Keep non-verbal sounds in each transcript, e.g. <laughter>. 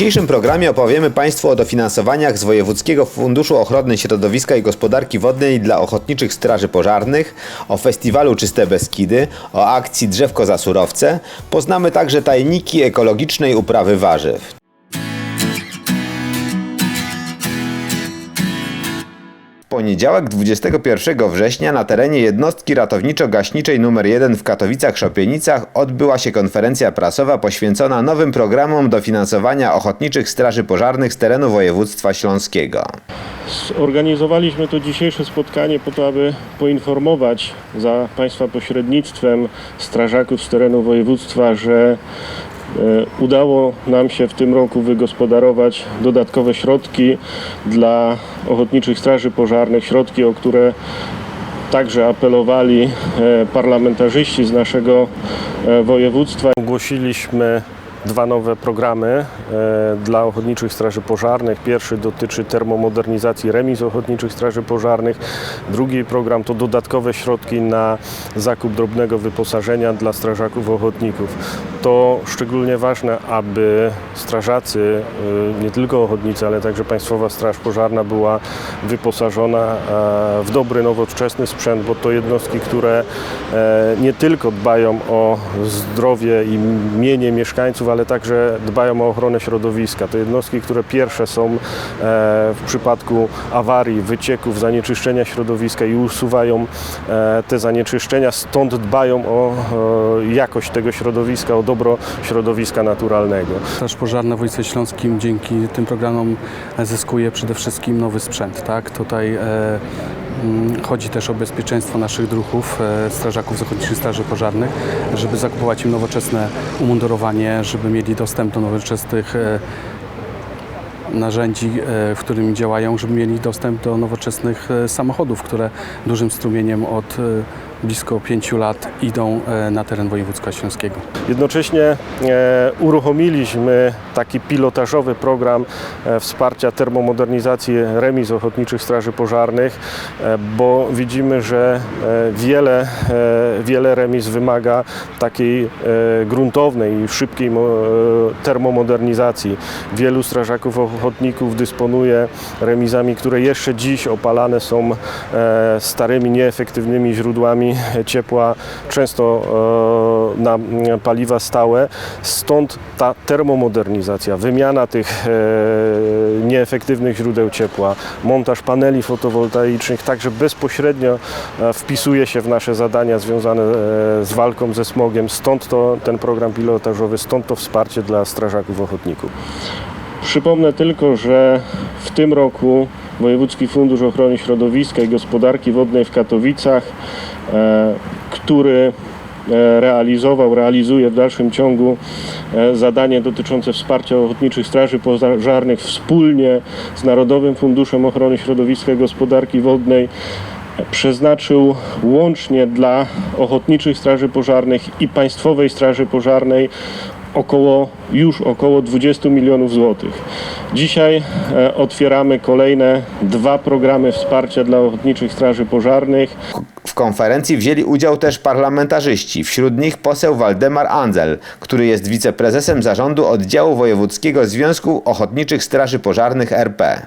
Dzisiejszym programie opowiemy Państwu o dofinansowaniach z Wojewódzkiego Funduszu Ochrony Środowiska i Gospodarki Wodnej dla Ochotniczych Straży Pożarnych, o festiwalu Czyste Beskidy, o akcji Drzewko za surowce. Poznamy także tajniki ekologicznej uprawy warzyw. Poniedziałek 21 września na terenie jednostki ratowniczo-gaśniczej nr 1 w Katowicach-Szopienicach odbyła się konferencja prasowa poświęcona nowym programom dofinansowania ochotniczych straży pożarnych z terenu województwa śląskiego. Zorganizowaliśmy to dzisiejsze spotkanie po to, aby poinformować za Państwa pośrednictwem strażaków z terenu województwa, że udało nam się w tym roku wygospodarować dodatkowe środki dla ochotniczych straży pożarnych, środki, o które także apelowali e, parlamentarzyści z naszego e, województwa. Ogłosiliśmy dwa nowe programy e, dla Ochotniczych Straży Pożarnych. Pierwszy dotyczy termomodernizacji remiz Ochotniczych Straży Pożarnych. Drugi program to dodatkowe środki na zakup drobnego wyposażenia dla strażaków ochotników. To szczególnie ważne, aby strażacy, e, nie tylko ochotnicy, ale także Państwowa Straż Pożarna była wyposażona e, w dobry, nowoczesny sprzęt, bo to jednostki, które nie tylko dbają o zdrowie i mienie mieszkańców, ale także dbają o ochronę środowiska. To jednostki, które pierwsze są e, w przypadku awarii, wycieków, zanieczyszczenia środowiska i usuwają e, te zanieczyszczenia, stąd dbają o e, jakość tego środowiska, o dobro środowiska naturalnego. Straż Pożarna w województwie śląskim dzięki tym programom zyskuje przede wszystkim nowy sprzęt. Tak? Tutaj chodzi też o bezpieczeństwo naszych druhów, e, strażaków z Ochotniczych Straży Pożarnych, żeby zakupować im nowoczesne umundurowanie, żeby mieli dostęp do nowoczesnych e, narzędzi, e, w którym działają, żeby mieli dostęp do nowoczesnych e, samochodów, które dużym strumieniem od e, blisko pięciu lat idą na teren województwa śląskiego. Jednocześnie uruchomiliśmy taki pilotażowy program wsparcia termomodernizacji remiz Ochotniczych Straży Pożarnych, bo widzimy, że wiele, wiele remiz wymaga takiej gruntownej i szybkiej mo- termomodernizacji. Wielu strażaków ochotników dysponuje remizami, które jeszcze dziś opalane są e, starymi, nieefektywnymi źródłami ciepła, często e, na mm, paliwa stałe. Stąd ta termomodernizacja, wymiana tych e, nieefektywnych źródeł ciepła, montaż paneli fotowoltaicznych także bezpośrednio e, wpisuje się w nasze zadania związane e, z walką ze smogiem. Stąd to, ten program pilotażowy, stąd to wsparcie dla strażaków ochotników. Przypomnę tylko, że w tym roku Wojewódzki Fundusz Ochrony Środowiska i Gospodarki Wodnej w Katowicach, e, który e, realizował, realizuje w dalszym ciągu e, zadanie dotyczące wsparcia ochotniczych straży pożarnych wspólnie z Narodowym Funduszem Ochrony Środowiska i Gospodarki Wodnej przeznaczył łącznie dla ochotniczych straży pożarnych i Państwowej Straży Pożarnej około, już około 20 milionów złotych. Dzisiaj e, otwieramy kolejne dwa programy wsparcia dla ochotniczych straży pożarnych. W konferencji wzięli udział też parlamentarzyści, wśród nich poseł Waldemar Andzel, który jest wiceprezesem zarządu oddziału Wojewódzkiego Związku Ochotniczych Straży Pożarnych RP.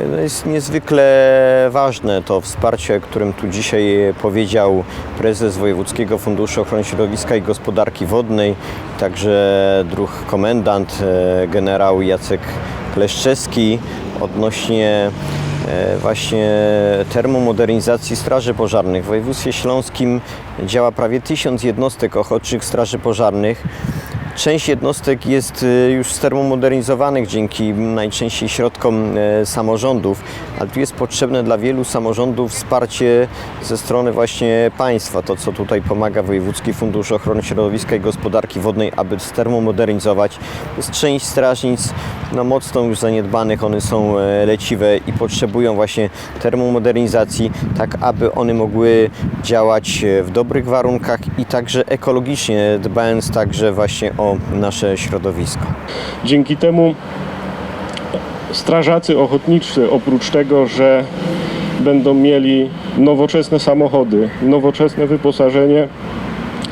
No jest niezwykle ważne to wsparcie, o którym tu dzisiaj powiedział prezes Wojewódzkiego Funduszu Ochrony Środowiska i Gospodarki Wodnej, także druh komendant e, generał Jacek Kleszczewski odnośnie e, właśnie termomodernizacji straży pożarnych. W województwie śląskim działa prawie tysiąc jednostek ochotniczych straży pożarnych. Część jednostek jest y, już stermomodernizowanych dzięki najczęściej środkom e, samorządów, ale tu jest potrzebne dla wielu samorządów wsparcie ze strony właśnie państwa. To, co tutaj pomaga Wojewódzki Fundusz Ochrony Środowiska i Gospodarki Wodnej, aby stermomodernizować. Jest część strażnic no, mocno już zaniedbanych, one są e, leciwe i potrzebują właśnie termomodernizacji, tak aby one mogły działać e, w dobrych warunkach i także ekologicznie, dbając także właśnie o nasze środowisko. Dzięki temu strażacy ochotniczy, oprócz tego, że będą mieli nowoczesne samochody, nowoczesne wyposażenie,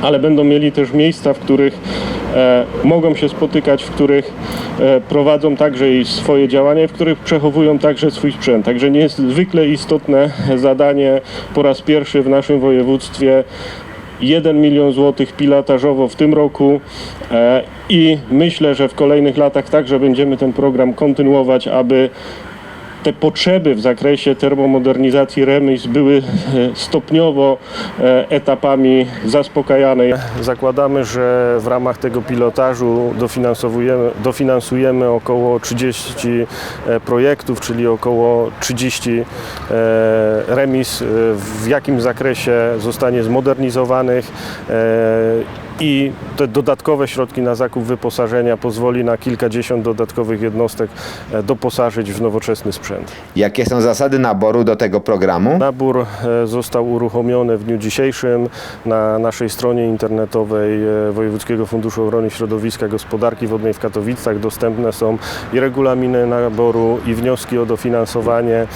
ale będą mieli też miejsca, w których e, mogą się spotykać, w których e, prowadzą także i swoje działania, w których przechowują także swój sprzęt. Także niezwykle istotne zadanie po raz pierwszy w naszym województwie 1 milion złotych pilotażowo w tym roku. E, i myślę, że w kolejnych latach także będziemy ten program kontynuować, aby te potrzeby w zakresie termomodernizacji remis były e, stopniowo e, etapami zaspokajane. Zakładamy, że w ramach tego pilotażu dofinansowujemy, dofinansujemy około 30 e, projektów, czyli około 30 e, remis, w jakim zakresie zostanie zmodernizowanych i te dodatkowe środki na zakup wyposażenia pozwoli na kilkadziesiąt dodatkowych jednostek e, doposażyć w nowoczesny sprzęt. Jakie są zasady naboru do tego programu? Nabór e, został uruchomiony w dniu dzisiejszym na naszej stronie internetowej e, Wojewódzkiego Funduszu Ochrony Środowiska Gospodarki Wodnej w Katowicach. Dostępne są i regulaminy naboru, i wnioski o dofinansowanie,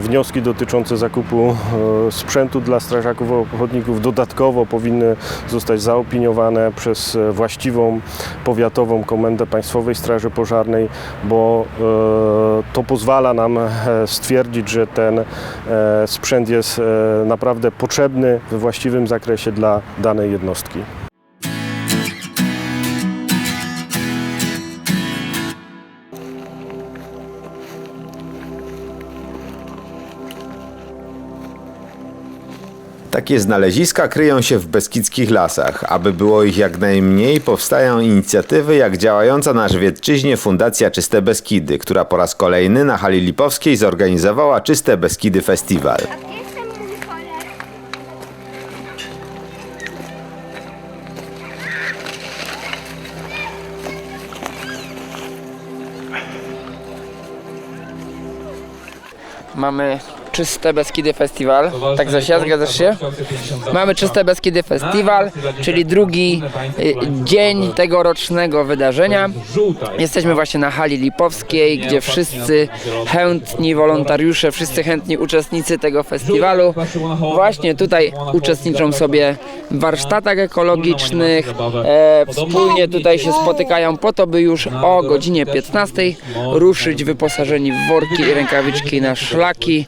wnioski dotyczące zakupu sprzętu dla strażaków ochotników. Dodatkowo powinny zostać zaopiniowane przez e, właściwą powiatową komendę Państwowej Straży Pożarnej, bo e, to pozwala nam e, stwierdzić, że ten sprzęt jest naprawdę potrzebny we właściwym zakresie dla danej jednostki. Takie znaleziska kryją się w beskidzkich lasach. Aby było ich jak najmniej, powstają inicjatywy jak działająca na Żywiecczyźnie Fundacja Czyste Beskidy, która po raz kolejny na hali Lipowskiej zorganizowała Czyste Beskidy Festiwal. Mamy Czyste Beskidy Festiwal. Tak Zosia, zgadzasz się? Mamy Czyste Beskidy Festiwal, czyli drugi y, dzień tegorocznego wydarzenia. Jesteśmy właśnie na hali Lipowskiej, gdzie wszyscy chętni wolontariusze, wszyscy chętni uczestnicy tego festiwalu właśnie tutaj uczestniczą sobie w warsztatach ekologicznych. E, wspólnie tutaj się spotykają po to, by już o godzinie 15 ruszyć wyposażeni w worki i rękawiczki na szlaki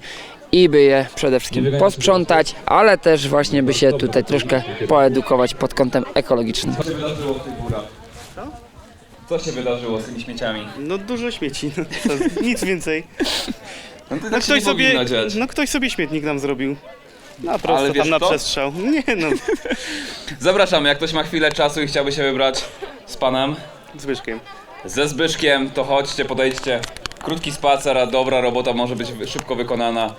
i by je przede wszystkim posprzątać, ale też właśnie by się tutaj troszkę poedukować pod kątem ekologicznym. Co się wydarzyło z tymi śmieciami? No dużo śmieci, no, co, nic więcej. <laughs> No, to No tak się nie ktoś, sobie, no ktoś sobie śmietnik nam zrobił. Na Ale prosto, wiesz tam na kto? przestrzał. Nie no, <laughs> Zapraszamy, jak ktoś ma chwilę czasu i chciałby się wybrać z panem, Zbyszkiem. ze Zbyszkiem, to chodźcie, podejdźcie. Krótki spacer, a dobra robota może być wy- szybko wykonana.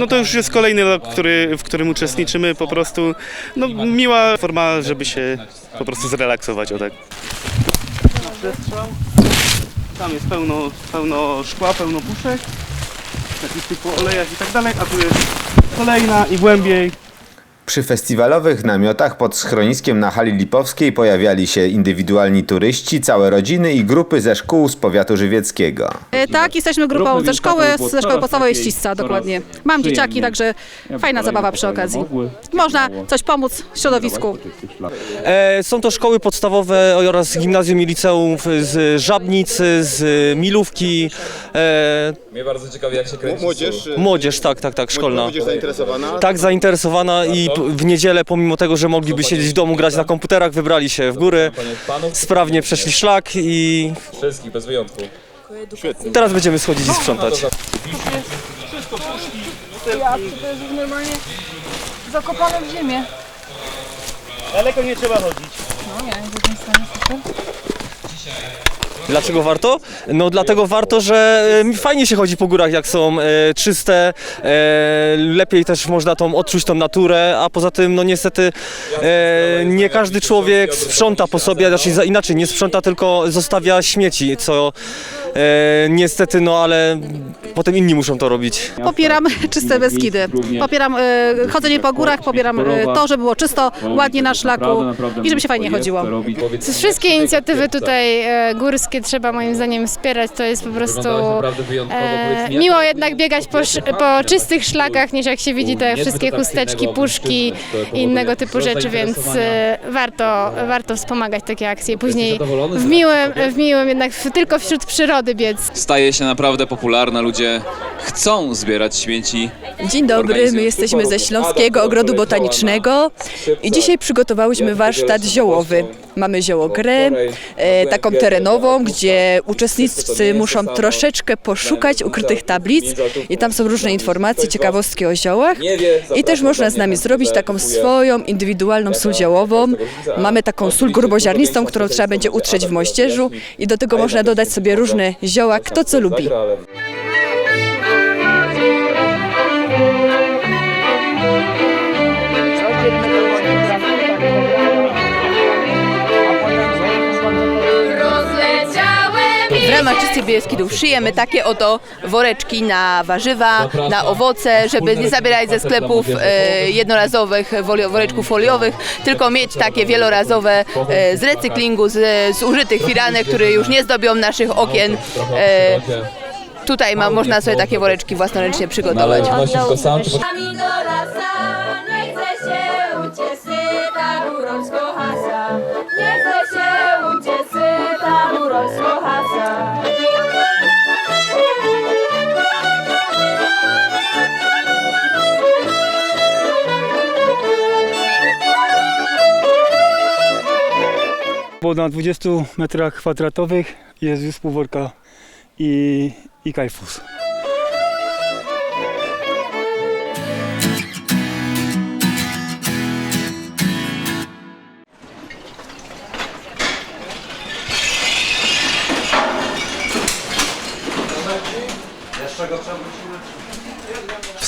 No to już jest kolejny rok, który, w którym uczestniczymy. Po prostu no, miła forma, żeby się po prostu zrelaksować. O tak. Przestrzał. Tam jest pełno, pełno szkła, pełno puszek. Takich typu olejach i tak dalej. A tu jest kolejna i głębiej. Przy festiwalowych namiotach pod schroniskiem na hali Lipowskiej pojawiali się indywidualni turyści, całe rodziny i grupy ze szkół z powiatu żywieckiego. E, Tak, jesteśmy grupą ze szkoły, ze szkoły podstawowej Ścisca, dokładnie. Mam dzieciaki, także fajna zabawa przy okazji. Można coś pomóc środowisku. E, Są to szkoły podstawowe oraz gimnazjum i liceum z Żabnicy, z Milówki. E, Mnie bardzo ciekawi, jak się kręci Młodzież, Młodzież, tak, tak, tak, szkolna. młodzież zainteresowana. Tak zainteresowana i w niedzielę, pomimo tego, że mogliby siedzieć w domu, grać na komputerach, wybrali się w góry, sprawnie przeszli szlak i wszystkich, bez wyjątku. teraz będziemy schodzić i sprzątać. Zakopane w ziemię. Daleko nie trzeba chodzić. Dlaczego warto? No dlatego warto, że e, fajnie się chodzi po górach, jak są e, czyste, e, lepiej też można tą, odczuć tą naturę, a poza tym no niestety e, nie każdy człowiek sprząta po sobie, znaczy inaczej, nie sprząta, tylko zostawia śmieci, co e, niestety, no ale potem inni muszą to robić. Popieram <laughs> czyste Beskidy. Popieram e, chodzenie po górach, popieram e, to, żeby było czysto, ładnie na szlaku i żeby się fajnie chodziło. Wszystkie inicjatywy tutaj e, górskie trzeba moim zdaniem wspierać. To jest po prostu e, miło jednak biegać po, sz- po czystych szlakach, niż jak się widzi te wszystkie chusteczki, puszki i innego typu rzeczy, więc e, warto, warto wspomagać takie akcje. Później w miłym, w miłym jednak w, tylko wśród przyrody biec. Staje się naprawdę popularna, ludzie chcą zbierać śmieci. Dzień dobry, my jesteśmy ze Śląskiego Ogrodu Botanicznego i dzisiaj przygotowałyśmy warsztat ziołowy. Mamy ziołogrę, e, taką terenową, gdzie uczestnicy muszą troszeczkę poszukać ukrytych tablic i tam są różne informacje, ciekawostki o ziołach i też można z nami zrobić taką swoją indywidualną sól ziołową. Mamy taką sól gruboziarnistą, którą trzeba będzie utrzeć w moździerzu i do tego można dodać sobie różne zioła, kto co lubi. Ramach Czystych Bieskidów szyjemy takie oto woreczki na warzywa, na owoce, żeby nie zabierać ze sklepów e, jednorazowych woreczków foliowych, tylko mieć takie wielorazowe e, z recyklingu, z, z użytych firanek, które już nie zdobią naszych okien. E, tutaj ma, można sobie takie woreczki własnoręcznie przygotować. Bo na 20 metrach kwadratowych jest zespół worka i, i kajfus.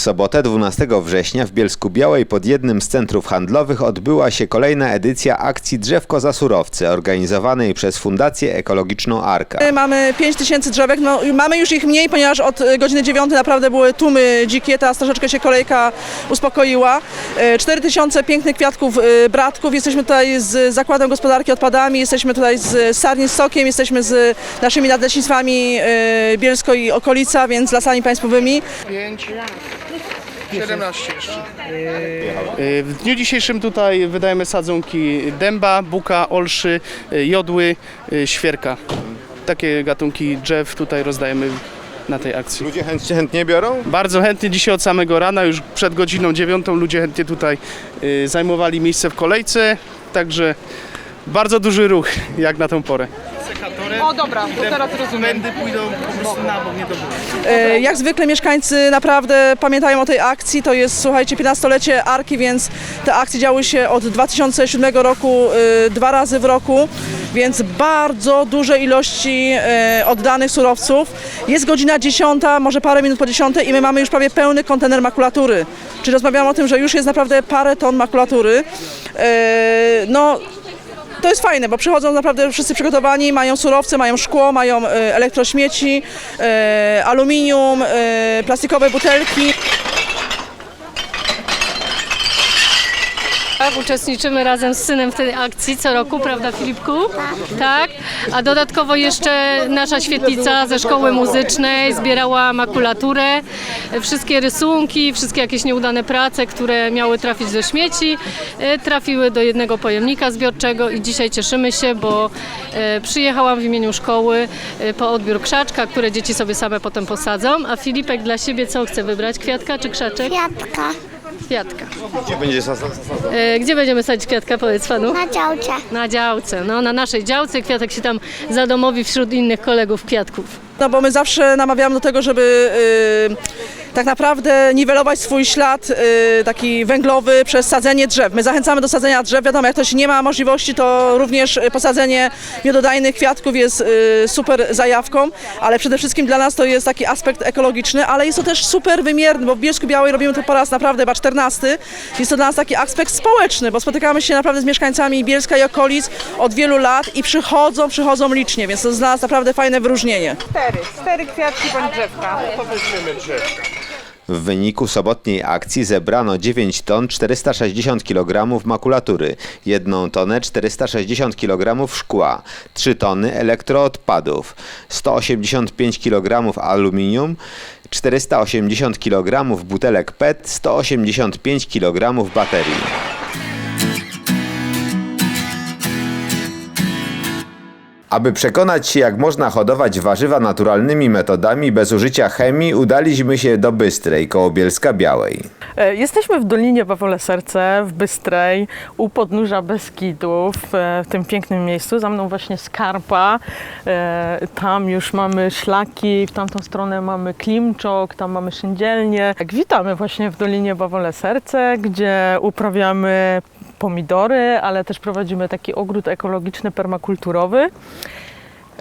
Sobotę 12 września w Bielsku Białej pod jednym z centrów handlowych odbyła się kolejna edycja akcji Drzewko za surowce organizowanej przez Fundację Ekologiczną Arka. Mamy 5 tysięcy drzewek, no, mamy już ich mniej, ponieważ od e, godziny 9 naprawdę były tłumy dzikie, teraz troszeczkę się kolejka uspokoiła. 4 tysiące pięknych kwiatków e, bratków, jesteśmy tutaj z Zakładem Gospodarki Odpadami, jesteśmy tutaj z Sarni z Sokiem, jesteśmy z naszymi nadleśnictwami e, Bielsko i okolica, więc lasami państwowymi. 17 jeszcze. W dniu dzisiejszym tutaj wydajemy sadzonki dęba, buka, olszy, y, jodły, świerka. Takie gatunki drzew tutaj rozdajemy na tej akcji. Ludzie chętnie, chętnie biorą? Bardzo chętnie dzisiaj od samego rana, już przed godziną dziewiątą ludzie chętnie tutaj y, zajmowali miejsce w kolejce, także bardzo duży ruch jak na tą porę. O dobra, to teraz rozumiem. Będy pójdą po prostu na bok, nie do E, Jak zwykle mieszkańcy naprawdę pamiętają o tej akcji. To jest, słuchajcie, 15-lecie Arki, więc te akcje działy się od 2007 roku e, dwa razy w roku, więc bardzo duże ilości e, oddanych surowców. Jest godzina 10, może parę minut po 10 i my mamy już prawie pełny kontener makulatury. Czyli rozmawiamy o tym, że już jest naprawdę parę ton makulatury. E, No, to jest fajne, bo przychodzą naprawdę wszyscy przygotowani, mają surowce, mają szkło, mają e, elektrośmieci, e, aluminium, e, plastikowe butelki. Tak, uczestniczymy razem z synem w tej akcji co roku, prawda Filipku? Tak. A dodatkowo jeszcze nasza świetlica ze szkoły muzycznej zbierała makulaturę, wszystkie rysunki, wszystkie jakieś nieudane prace, które miały trafić do śmieci, e, trafiły do jednego pojemnika zbiorczego i dzisiaj cieszymy się, bo e, przyjechałam w imieniu szkoły e, po odbiór krzaczka, które dzieci sobie same potem posadzą, a Filipek dla siebie co chce wybrać? Kwiatka czy krzaczek? Kwiatka Kwiatka. Gdzie będzie? E, Gdzie będziemy sadzić kwiatka, powiedz panu? na działce. Na działce, no na naszej działce kwiatek się tam zadomowi wśród innych kolegów kwiatków. No bo my zawsze namawiamy do tego, żeby y, tak naprawdę niwelować swój ślad y, taki węglowy przez sadzenie drzew. My zachęcamy do sadzenia drzew. Wiadomo, jak ktoś nie ma możliwości, to również y, posadzenie miododajnych kwiatków jest y, super zajawką, ale przede wszystkim dla nas to jest taki aspekt ekologiczny, ale jest to też super wymierny, bo w Bielsku Białej robimy to po raz naprawdę chyba 14. Jest to dla nas taki aspekt społeczny, bo spotykamy się naprawdę z mieszkańcami Bielska i okolic od wielu lat i przychodzą, przychodzą licznie, więc to jest dla nas naprawdę fajne wyróżnienie. W wyniku sobotniej akcji zebrano 9 ton 460 kg makulatury, 1 tonę 460 kg szkła, 3 tony elektroodpadów, 185 kg aluminium, 480 kg butelek PET, 185 kg baterii. Aby przekonać się, jak można hodować warzywa naturalnymi metodami bez użycia chemii, udaliśmy się do Bystrej koło Bielska Białej. E, Jesteśmy w Dolinie Bawole Serce w Bystrej, u podnóża Beskidów, e, w tym pięknym miejscu. Za mną właśnie Skarpa, e, tam już mamy szlaki, w tamtą stronę mamy Klimczok, tam mamy Szyndzielnię. Tak, witamy właśnie w Dolinie Bawole Serce, gdzie uprawiamy pomidory, ale też prowadzimy taki ogród ekologiczny, permakulturowy.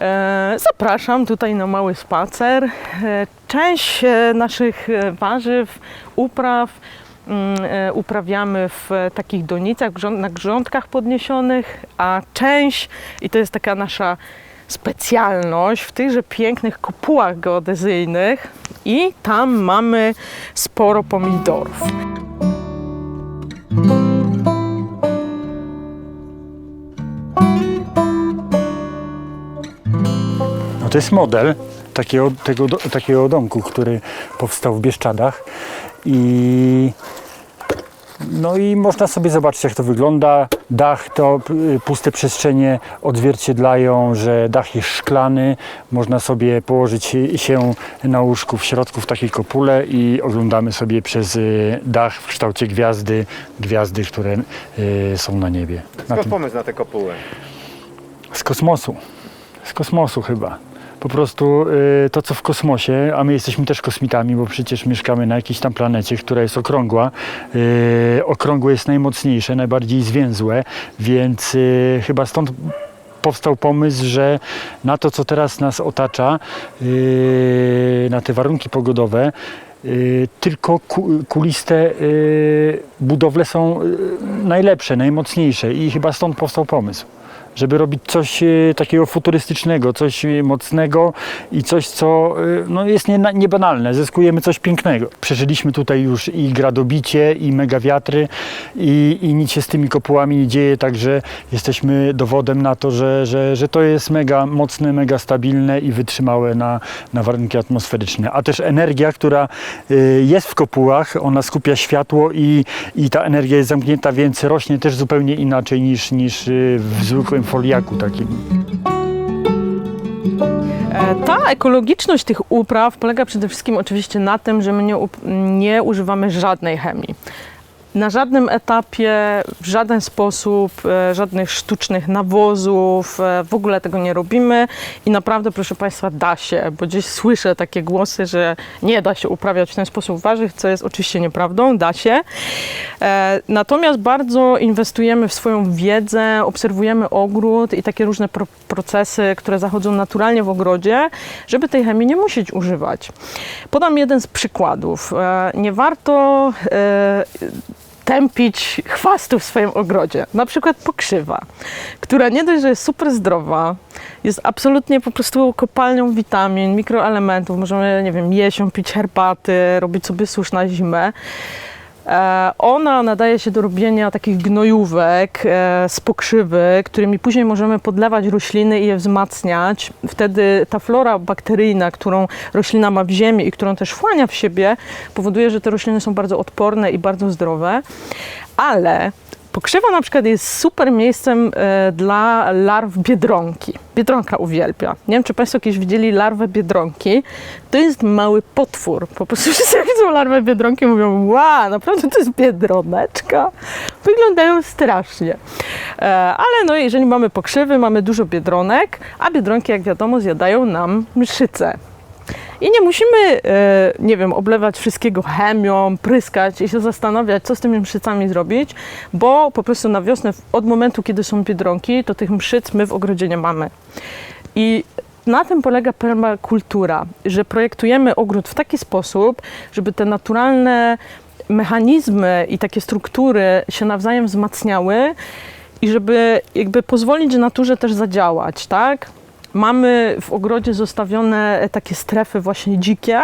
E, Zapraszam tutaj na mały spacer. E, Część e, naszych warzyw, upraw mm, uprawiamy w takich donicach, na grządkach podniesionych, a część, i to jest taka nasza specjalność, w tychże pięknych kopułach geodezyjnych i tam mamy sporo pomidorów. To jest model takiego, tego, takiego domku, który powstał w Bieszczadach i no i można sobie zobaczyć jak to wygląda. Dach to y, puste przestrzenie odzwierciedlają, że dach jest szklany. Można sobie położyć się na łóżku w środku w takiej kopule i oglądamy sobie przez y, dach w kształcie gwiazdy, gwiazdy, które y, są na niebie. Tym- pomysł na tę kopułę? z kosmosu. Z kosmosu chyba. Po prostu y, to, co w kosmosie, a my jesteśmy też kosmitami, bo przecież mieszkamy na jakiejś tam planecie, która jest okrągła. Y, okrągłe jest najmocniejsze, najbardziej zwięzłe, więc y, chyba stąd powstał pomysł, że na to, co teraz nas otacza, na te warunki pogodowe, tylko ku, kuliste budowle są najlepsze, najmocniejsze i chyba stąd powstał pomysł żeby robić coś e, takiego futurystycznego, coś e, mocnego i coś, co e, no, jest nie, niebanalne. Zyskujemy coś pięknego. Przeżyliśmy tutaj już i gradobicie, i megawiatry i, i nic się z tymi kopułami nie dzieje, także jesteśmy dowodem na to, że, że, że to jest mega mocne, mega stabilne i wytrzymałe na, na warunki atmosferyczne. A też energia, która y, jest w kopułach, ona skupia światło i, i ta energia jest zamknięta, więc rośnie też zupełnie inaczej niż, niż y, w zwykłym foliaku takim. E, Ta ekologiczność tych upraw polega przede wszystkim oczywiście na tym, że my nie, nie używamy żadnej chemii. Na żadnym etapie, w żaden sposób, e, żadnych sztucznych nawozów, e, w ogóle tego nie robimy i naprawdę, proszę Państwa, da się, bo gdzieś słyszę takie głosy, że nie da się uprawiać w ten sposób warzyw, co jest oczywiście nieprawdą, da się. E, Natomiast bardzo inwestujemy w swoją wiedzę, obserwujemy ogród i takie różne pro procesy, które zachodzą naturalnie w ogrodzie, żeby tej chemii nie musieć używać. Podam jeden z przykładów. Nie warto tępić chwastu w swoim ogrodzie. Na przykład pokrzywa, która nie dość, że jest super zdrowa, jest absolutnie po prostu kopalnią witamin, mikroelementów. Możemy, nie wiem, jeść pić herbaty, robić sobie susz na zimę. E, Ona nadaje się do robienia takich gnojówek e, z pokrzywy, którymi później możemy podlewać rośliny i je wzmacniać. Wtedy ta flora bakteryjna, którą roślina ma w ziemi i którą też wchłania w siebie, powoduje, że te rośliny są bardzo odporne i bardzo zdrowe. Ale Pokrzywa na przykład jest super miejscem e, dla larw biedronki. Biedronka uwielbia. Nie wiem, czy Państwo kiedyś widzieli larwę biedronki. To jest mały potwór. Po prostu wszyscy jak widzą larwę biedronki mówią, wow, naprawdę to jest biedroneczka. Wyglądają strasznie. E, ale no, jeżeli mamy pokrzywy, mamy dużo biedronek, a biedronki, jak wiadomo, zjadają nam mszyce. I nie musimy, e, nie wiem, oblewać wszystkiego chemią, pryskać i się zastanawiać, co z tymi mszycami zrobić, bo po prostu na wiosnę, od momentu, kiedy są biedronki, to tych mszyc my w ogrodzie nie mamy. I na tym polega permakultura, że projektujemy ogród w taki sposób, żeby te naturalne mechanizmy i takie struktury się nawzajem wzmacniały i żeby jakby pozwolić naturze też zadziałać, tak? Mamy w ogrodzie zostawione takie strefy właśnie dzikie,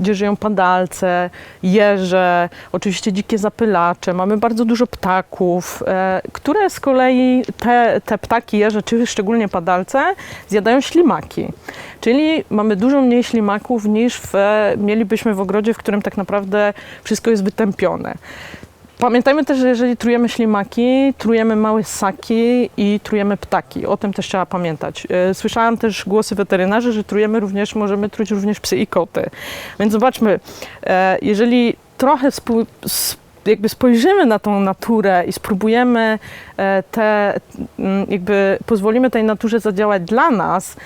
gdzie żyją padalce, jeże, oczywiście dzikie zapylacze. Mamy bardzo dużo ptaków, e, które z kolei te, te ptaki, jeże, czy szczególnie padalce, zjadają ślimaki. Czyli mamy dużo mniej ślimaków niż w, mielibyśmy w ogrodzie, w którym tak naprawdę wszystko jest wytępione. Pamiętajmy też, że jeżeli trujemy ślimaki, trujemy małe ssaki i trujemy ptaki. O tym też trzeba pamiętać. E, Słyszałam też głosy weterynarzy, że trujemy również, możemy truć również psy i koty. Więc zobaczmy, e, jeżeli trochę jakby spojrzymy na tą naturę i spróbujemy e, te, jakby pozwolimy tej naturze zadziałać dla nas,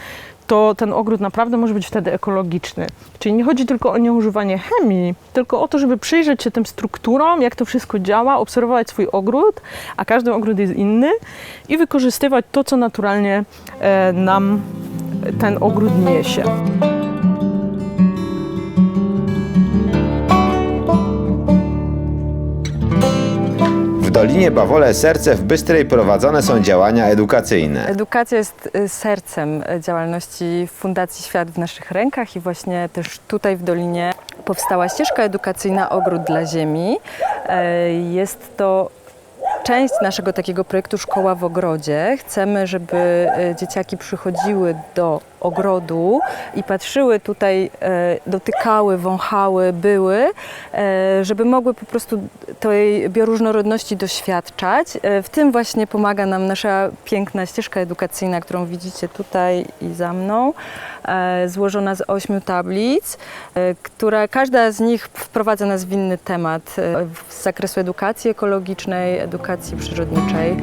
to ten ogród naprawdę może być wtedy ekologiczny. Czyli nie chodzi tylko o nieużywanie chemii, tylko o to, żeby przyjrzeć się tym strukturom, jak to wszystko działa, obserwować swój ogród, a każdy ogród jest inny i wykorzystywać to, co naturalnie e, nam ten ogród niesie. W Dolinie Bawole Serce w Bystrej prowadzone są działania edukacyjne. Edukacja jest y, sercem działalności Fundacji Świat w naszych rękach i właśnie też tutaj w Dolinie powstała ścieżka edukacyjna Ogród dla Ziemi. E, Jest to część naszego takiego projektu Szkoła w Ogrodzie. Chcemy, żeby e, dzieciaki przychodziły do ogrodu i patrzyły tutaj, e, dotykały, wąchały, były, e, żeby mogły po prostu tej bioróżnorodności doświadczać. W tym właśnie pomaga nam nasza piękna ścieżka edukacyjna, którą widzicie tutaj i za mną, złożona z ośmiu tablic, która każda z nich wprowadza nas w inny temat z zakresu edukacji ekologicznej, edukacji przyrodniczej.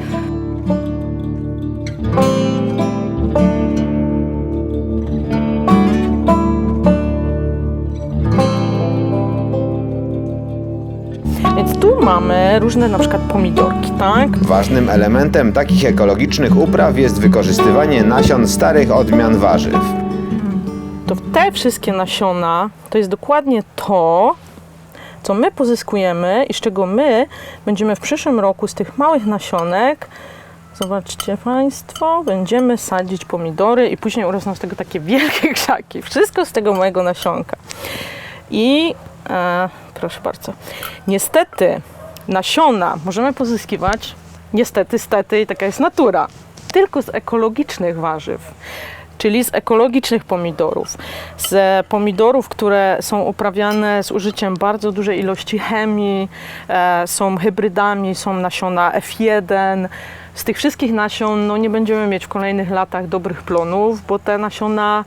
Więc tu mamy różne na przykład pomidorki, tak? Ważnym elementem takich ekologicznych upraw jest wykorzystywanie nasion starych odmian warzyw. to te wszystkie nasiona to jest dokładnie to, co my pozyskujemy i z czego my będziemy w przyszłym roku z tych małych nasionek, zobaczcie Państwo, będziemy sadzić pomidory i później urosną z tego takie wielkie <laughs> krzaki. Wszystko z tego mojego nasionka. I e, proszę bardzo, niestety nasiona możemy pozyskiwać, niestety, stety, taka jest natura, tylko z ekologicznych warzyw czyli z ekologicznych pomidorów, z pomidorów, które są uprawiane z użyciem bardzo dużej ilości chemii, e, są hybrydami, są nasiona F1. Z tych wszystkich nasion no, nie będziemy mieć w kolejnych latach dobrych plonów, bo te nasiona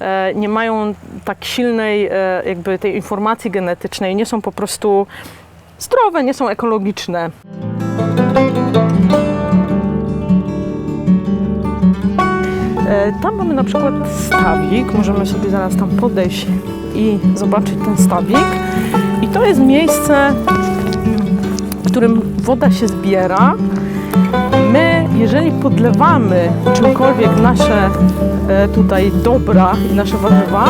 e, nie mają tak silnej e, jakby tej informacji genetycznej, nie są po prostu zdrowe, nie są ekologiczne. Tam mamy na przykład stawik, możemy sobie zaraz tam podejść i zobaczyć ten stawik. I to jest miejsce, w którym woda się zbiera. My, jeżeli podlewamy czymkolwiek nasze e, tutaj dobra i nasze warzywa,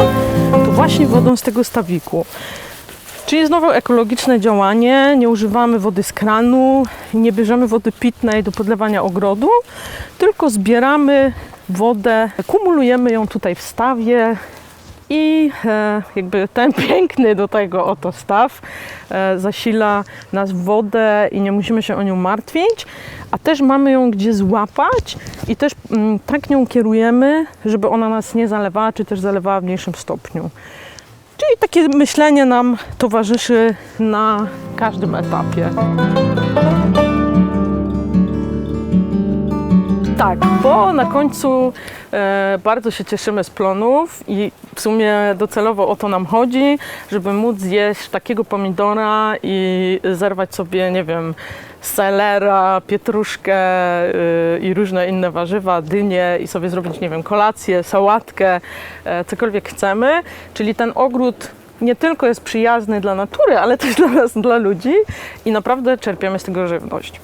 to właśnie wodą z tego stawiku. Czyli znowu ekologiczne działanie, nie używamy wody z kranu, nie bierzemy wody pitnej do podlewania ogrodu, tylko zbieramy wodę, kumulujemy ją tutaj w stawie i e, jakby ten <laughs> piękny do tego oto staw e, zasila nas wodę i nie musimy się o nią martwić, a też mamy ją gdzie złapać i też mm, tak nią kierujemy, żeby ona nas nie zalewała, czy też zalewała w mniejszym stopniu. Czyli takie myślenie nam towarzyszy na każdym etapie. Tak, bo na końcu e, bardzo się cieszymy z plonów i w sumie docelowo o to nam chodzi, żeby móc zjeść takiego pomidora i zerwać sobie, nie wiem, selera, pietruszkę y, i różne inne warzywa, dynie i sobie zrobić, nie wiem, kolację, sałatkę, e, cokolwiek chcemy. Czyli ten ogród nie tylko jest przyjazny dla natury, ale też <laughs> dla nas, dla ludzi i naprawdę czerpiemy z tego żywność.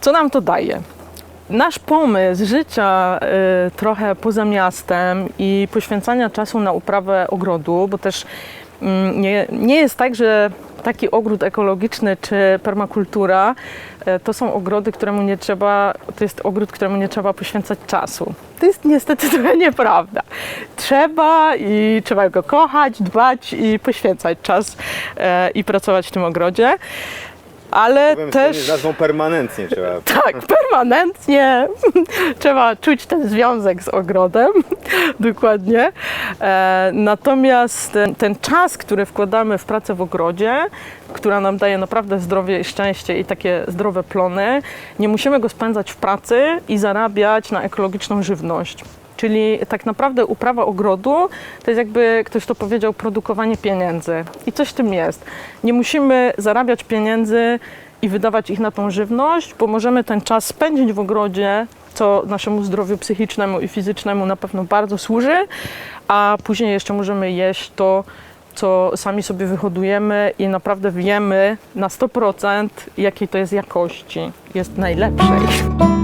Co nam to daje? Nasz pomysł życia y, trochę poza miastem i poświęcania czasu na uprawę ogrodu, bo też mm, nie, nie jest tak, że tak taki ogród ekologiczny czy permakultura e, to są ogrody, któremu nie trzeba, to jest ogród, któremu nie trzeba poświęcać czasu. To jest niestety <laughs> trochę nieprawda. Trzeba i trzeba go kochać, dbać i poświęcać czas e, i pracować w tym ogrodzie. Ale też. nazwą permanentnie trzeba. <laughs> Tak, permanentnie. <laughs> Trzeba czuć ten związek z ogrodem, <laughs> dokładnie. E, natomiast ten czas, który wkładamy w pracę w ogrodzie, która nam daje naprawdę zdrowie i szczęście i takie zdrowe plony, nie musimy go spędzać w pracy i zarabiać na ekologiczną żywność. Czyli tak naprawdę uprawa ogrodu to jest jakby ktoś to powiedział, produkowanie pieniędzy. I coś w tym jest. Nie musimy zarabiać pieniędzy i wydawać ich na tą żywność, bo możemy ten czas spędzić w ogrodzie, co naszemu zdrowiu psychicznemu i fizycznemu na pewno bardzo służy, a później jeszcze możemy jeść to, co sami sobie wyhodujemy i naprawdę wiemy na 100% jakiej to jest jakości, jest najlepszej.